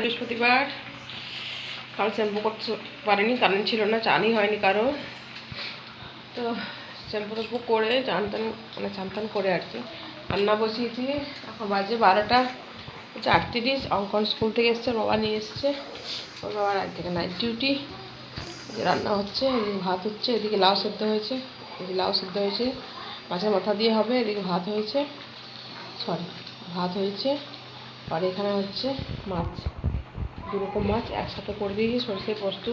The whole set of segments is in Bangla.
বৃহস্পতিবার কাল শ্যাম্পু করতে পারিনি, কারণ ছিল না, চানই হয়নি কারও তো শ্যাম্পু ট্যাম্পু করে চান মানে চান টান করে আর কি রান্না বসিয়েছি এখন বাজে বারোটা, হচ্ছে আটত্রিশ, অঙ্কন স্কুল থেকে এসছে, বাবা নিয়ে এসছে। ওর বাবার আজ থেকে নাইট ডিউটি যে রান্না হচ্ছে এদিকে ভাত হচ্ছে, এদিকে লাউ সেদ্ধ হয়েছে এদিকে লাউ সেদ্ধ হয়েছে, মাছের মাথা দিয়ে হবে, এদিকে ভাত হয়েছে সরি ভাত হয়েছে। আর এখানে হচ্ছে মাছ, দু রকম মাছ, একসাথে করে দিয়েছি সরষে, পোস্ত,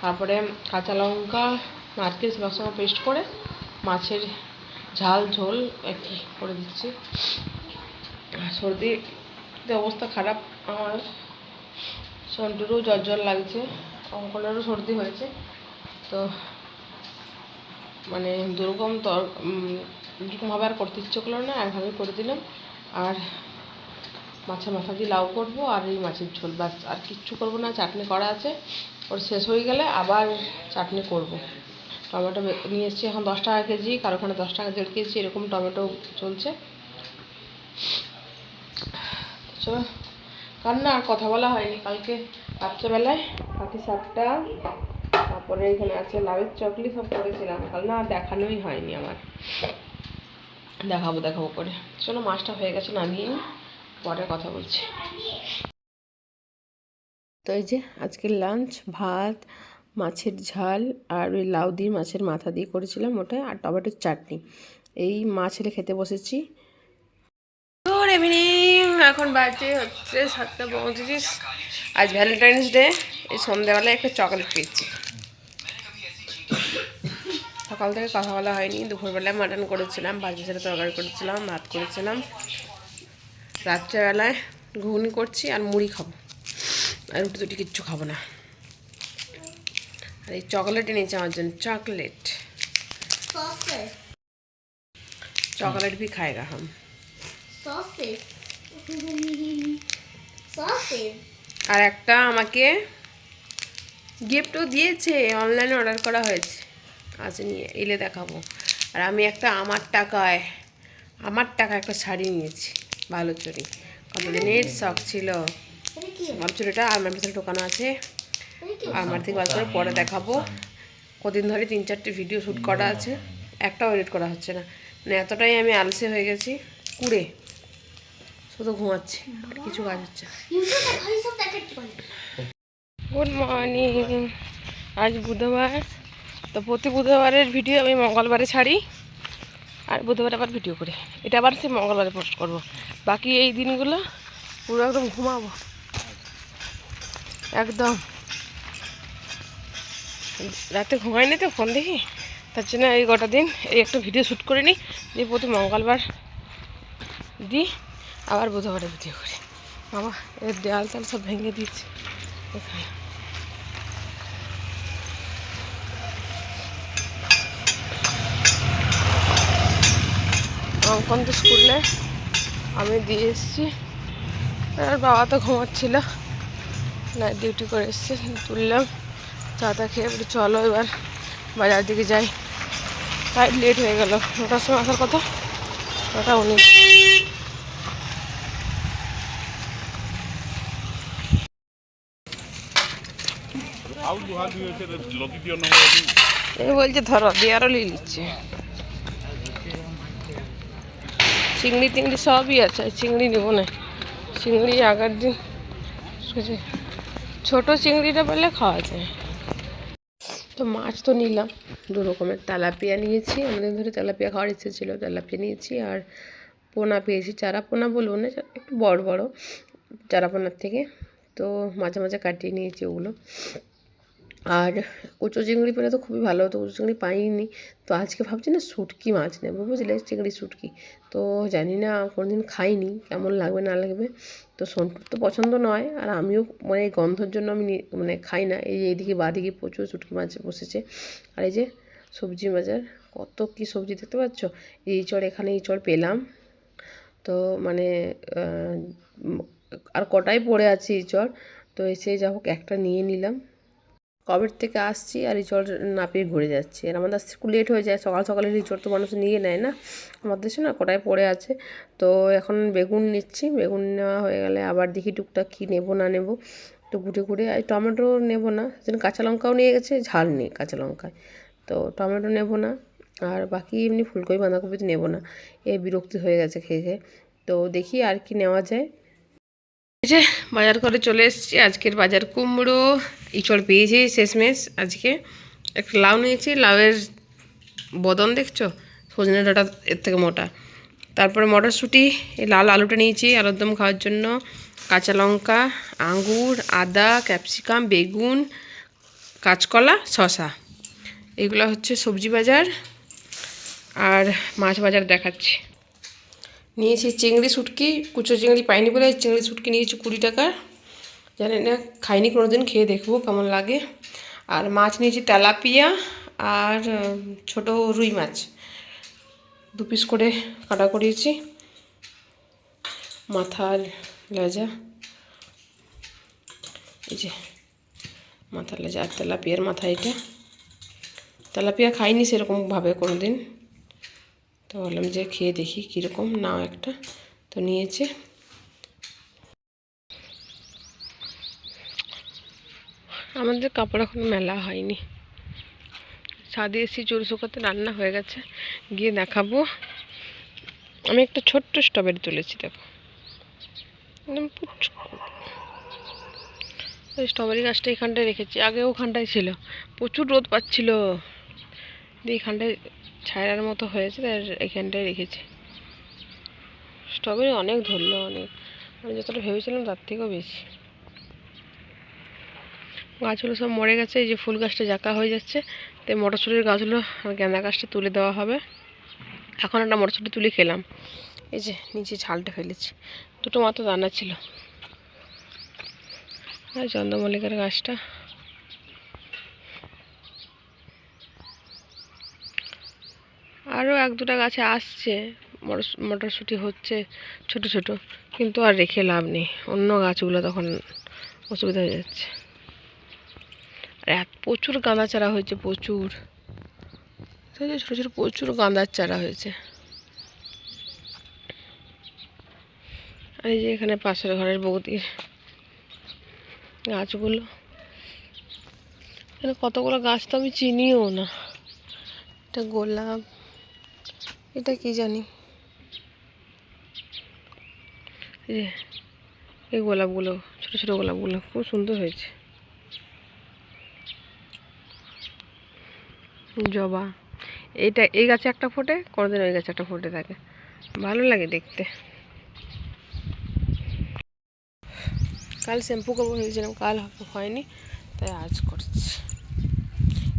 তারপরে কাঁচা লঙ্কা, নারকেল সবার সঙ্গে পেস্ট করে মাছের ঝাল, ঝোল একই করে দিচ্ছি। সর্দিতে অবস্থা খারাপ আমার। সন্টুরও জ্বর জ্বর লাগছে, অঙ্কনেরও সর্দি হয়েছে। তো মানে দুরকম তর দুরকমভাবে আর করতে ইচ্ছে করল না, একভাবে করে দিলাম। আর মাছের মাথা দিয়ে লাউ করব আর এই মাছের ঝোল, ব্যাস। আর কিচ্ছু করব না, চাটনি করা আছে। ওর শেষ হয়ে গেলে আবার চাটনি করব। টমেটো নিয়ে এসেছি এখন দশ টাকা কেজি, কারও ওখানে দশ টাকা দেড় কেজি, এরকম টমেটো চলছে। চলো কার না আর কথা বলা হয়নি, কালকে রাত্রেবেলায় পাখি সাপটা, তারপরে এখানে আছে লাউয়ের চকলি সব করেছিলাম। কাল না দেখানোই হয়নি আমার। দেখাবো দেখাবো করে। চলো, মাছটা হয়ে গেছে নামিয়ে পরে কথা বলছি। তো এই যে আজকের লাঞ্চ ভাত মাছের ঝাল আর ওই লাউ দিয়ে মাছের মাথা দিয়ে করেছিলাম ওটা আর টমেটোর চাটনি। এই মাছ এলে খেতে বসেছি। গুড ইভিনিং এখন বাজে হচ্ছে সাতটা পঁয়ত্রিশ। আজ ভ্যালেন্টাইন্স ডে এই সন্ধ্যাবেলায় একটা চকলেট পেয়েছি সকাল থেকে কথা বলা হয়নি দুপুরবেলায় মাটন করেছিলাম ভাজি ছেড়ে তরকারি করেছিলাম ভাত করেছিলাম। রাত্রেবেলায় ঘুগনি করছি আর মুড়ি খাবো আর রুটি টুটি কিচ্ছু খাবো না আর এই চকলেট এনেছি আমার জন্য চকলেট Sausage. चॉकलेट भी खाएगा हम Sausage. Sausage. আর একটা আমাকে গিফটও দিয়েছে অনলাইনে অর্ডার করা হয়েছে আছে নিয়ে এলে দেখাবো আর আমি একটা আমার টাকায় আমার টাকা একটা শাড়ি নিয়েছি ভালো চুরি কতদিনের শখ ছিল? আমার চুরিটা আমার ভিতরে ঢোকানো আছে? আমার থেকে বার করে পরে দেখাবো। কদিন ধরে তিন চারটে ভিডিও শ্যুট করা আছে। একটাও এডিট করা হচ্ছে না। মানে এতটাই আমি আলসে হয়ে গেছি, কুড়ে। শুধু ঘুমাচ্ছি, কিছু কাজ হচ্ছে। গুড মর্নিং আজ বুধবার। তো প্রতি বুধবারের ভিডিও আমি মঙ্গলবারে ছাড়ি। আর বুধবারে আবার ভিডিও করি। এটা আবার সে মঙ্গলবারে পোস্ট করব। বাকি এই দিনগুলো পুরো একদম ঘুমাবো। একদম। রাতে ঘুমাই নি তো ফোন দেখি। তার জন্য এই গোটা দিন এই একটা ভিডিও শ্যুট করে নিই দিয়ে প্রতি মঙ্গলবার দিই আবার বুধবারে ভিডিও করি। বাবা, এর দেয়াল তেল সব ভেঙে দিচ্ছে এখানে। অঙ্কন তো স্কুলে আমি দিয়ে এসেছি। আর বাবা তো ঘুমাচ্ছিল। না ডিউটি করে এসেছে তুললাম। চা তা খেয়ে একটু চলো এবার বাজার দিকে যাই। তাই লেট হয়ে গেল। ওটার সময় আসার কথা? ওটা উনিশ। বলছে ধরো দিয়ে আরও নিয়ে নিচ্ছে। চিংড়ি টিংড়ি সবই আছে চিংড়ি নেব না। চিংড়ি আগের দিন ছোটো চিংড়িটা পেলে খাওয়া যায়। তো মাছ তো নিলাম। দু রকমের তেলাপিয়া নিয়েছি। অনেকদিন ধরে তেলাপিয়া খাওয়ার ইচ্ছে ছিল, তেলাপিয়া নিয়েছি। আর পোনা পেয়েছি। চারা পোনা বলব না একটু বড় বড়, চারা পোনার থেকে। তো মাঝে মাঝে কাটিয়ে নিয়েছি ওগুলো। আর কুচো চিংড়ি পেলে তো খুবই ভালো হতো কুচো চিংড়ি পাইনি। তো আজকে ভাবছি না শুটকি মাছ নেব, বুঝলে? চিংড়ি শুটকি। তো জানি না, কোনোদিন খাইনি, কেমন লাগবে না লাগবে। তো সন্টুর তো পছন্দ নয়, আর আমিও মানে গন্ধর জন্য আমি মানে খাই না। এই এইদিকে বাদিকে প্রচুর শুটকি মাছ বসেছে। আর এই যে সবজি বাজার, কত কি সবজি দেখতে পাচ্ছ? এই চড়, এখানে এই চড় পেলাম। তো মানে আর কটাই পড়ে আছে এই চড়? তো এসে যা হোক, একটা নিয়ে নিলাম। কবের থেকে আসছি আর রিচড় না পেয়ে ঘুরে যাচ্ছি। আর আমাদের একটু লেট হয়ে যায়, সকাল সকালে রিচড় তো মানুষ নিয়ে নেয় না। আমাদের দেশে না কোটায় পড়ে আছে। তো এখন বেগুন নিচ্ছি, বেগুন নেওয়া হয়ে গেলে আবার দেখি টুকটাক কী নেব না নেব। তো ঘুরে ঘুরে আর টমেটো নেব না। সেদিন কাঁচা লঙ্কাও নিয়ে গেছে, ঝাল নেই কাঁচা লঙ্কায়। তো টমেটো নেব না, আর বাকি এমনি ফুলকপি, বাঁধাকপি তো নেব না। এ বিরক্তি হয়ে গেছে খেয়ে খেয়ে। তো দেখি আর কি নেওয়া যায়। এই যে বাজার করে চলে এসেছি। আজকের বাজার কুমড়ো, ইচড় পেয়েছি শেষমেশ আজকে। একটা লাউ নিয়েছি। লাউয়ের বদন দেখছ? সজনে ডাটা এর থেকে মোটা। তারপরে মটরশুঁটি, এই লাল আলুটা নিয়েছি আলুর দম খাওয়ার জন্য। কাঁচা লঙ্কা, আঙ্গুর, আদা, ক্যাপসিকাম, বেগুন, কাঁচকলা শশা এগুলো হচ্ছে সবজি বাজার। আর মাছ বাজার দেখাচ্ছি। নিয়েছি চিংড়ি শুটকি, কুচো চিংড়ি পাইনি বলে চিংড়ি শুটকি নিয়েছি কুড়ি টাকা জানি না, খাইনি কোনো দিন খেয়ে দেখব কেমন লাগে। আর মাছ নিয়েছি তেলাপিয়া আর ছোট রুই মাছ। দু পিস করে কাটা করিয়েছি মাথার লেজা। এই যে, মাথার লেজা আর তেলাপিয়ার মাথা এটা। তেলাপিয়া খাইনি সেরকমভাবে কোনো দিন তো বললাম যে খেয়ে দেখি কীরকম নাও একটা। তো নিয়েছে। আমাদের কাপড় এখন মেলা হয়নি। ছাদে এসি চুল শুকাতে রান্না হয়ে গেছে। গিয়ে দেখাবো। আমি একটা ছোট্ট স্ট্রবেরি তুলেছি, দেখো। ওই স্ট্রবেরি গাছটা এখানটায় রেখেছি। আগে ওখানটায় ছিল। প্রচুর রোদ পাচ্ছিল। দিয়ে এখানটায় ছায়ার মতো হয়েছে, তাই এখানটায় রেখেছি। স্ট্রবেরি অনেক ধরলো, অনেক। আমি যতটা ভেবেছিলাম তার থেকেও বেশি। গাছগুলো সব মরে গেছে, এই যে ফুল গাছটা জাকা হয়ে যাচ্ছে, তাই মটরশুঁটির গাছগুলো গেঁদা গাছটা তুলে দেওয়া হবে। এখন একটা মটরশুঁটি তুলে খেলাম। এই যে নিচে ছালটা ফেলেছি, দুটো মাত্র দানা ছিল। আর চন্দ্রমল্লিকার গাছটা। আরও এক দুটা গাছে আসছে মটর- মটরশুঁটি হচ্ছে ছোট ছোট, কিন্তু আর রেখে লাভ নেই। অন্য গাছগুলো তখন অসুবিধা হয়ে যাচ্ছে। আর এত প্রচুর গাঁদা চারা হয়েছে, প্রচুর। ছোটো ছোটো প্রচুর গাঁদার চারা হয়েছে। আর এই যে এখানে পাশের ঘরের বৌদির গাছগুলো। এখানে কতগুলো গাছ তো আমি চিনিও না। এটা গোলাপ এটা কি জানি? এই গোলাপগুলো, ছোটো ছোটো গোলাপগুলো খুব সুন্দর হয়েছে। জবা। এইটা এই গাছে একটা ফোটে, কোনোদিন ওই গাছে একটা ফোটে থাকে। ভালো লাগে দেখতে। কাল শ্যাম্পু করব ভেবেছিলাম, কাল হয়নি, তাই আজ করছি।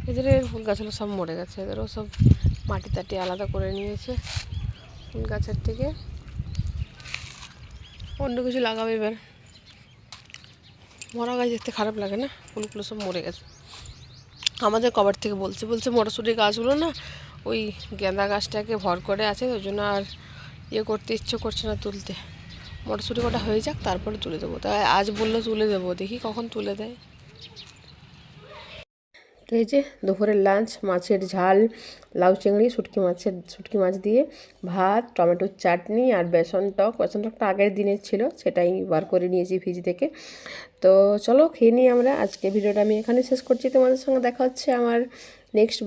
এদের ফুল গাছগুলো সব মরে গেছে, এদেরও সব মাটি টাটি আলাদা করে নিয়েছে ফুল গাছের থেকে। অন্য কিছু লাগাবে এবার। মরা গাছ দেখতে খারাপ লাগে না? ফুলগুলো সব মরে গেছে। আমাদের কবার থেকে বলছে বলছে মটরশুঁটির গাছগুলো না ওই গেঁদা গাছটাকে ভর করে আছে, ওই জন্য আর ইয়ে করতে ইচ্ছে করছে না তুলতে। মটরশুঁটি কটা হয়ে যাক, তারপরে তুলে দেবো। তাই আজ বলল তুলে দেবো, দেখি কখন তুলে দেয়। এই যে দুপুরের লাঞ্চ মাছের ঝাল, লাউ চিংড়ি, শুটকি মাছের, শুটকি মাছ দিয়ে ভাত, টমেটোর চাটনি আর বেসন টক। বেসন টকটা আগের দিনের ছিল, সেটাই বার করে নিয়েছি ফ্রিজ থেকে। তো চলো খেয়ে নিই আমরা আজকে ভিডিওটা আমি এখানে শেষ করছি। তোমাদের সঙ্গে দেখা হচ্ছে আমার নেক্সট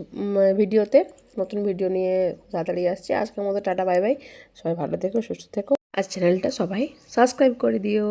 ভিডিওতে। নতুন ভিডিও নিয়ে তাড়াতাড়ি আসছি। আজকের মতো টাটা, বাই বাই। সবাই ভালো থেকো, সুস্থ থেকো। আর চ্যানেলটা সবাই সাবস্ক্রাইব করে দিও।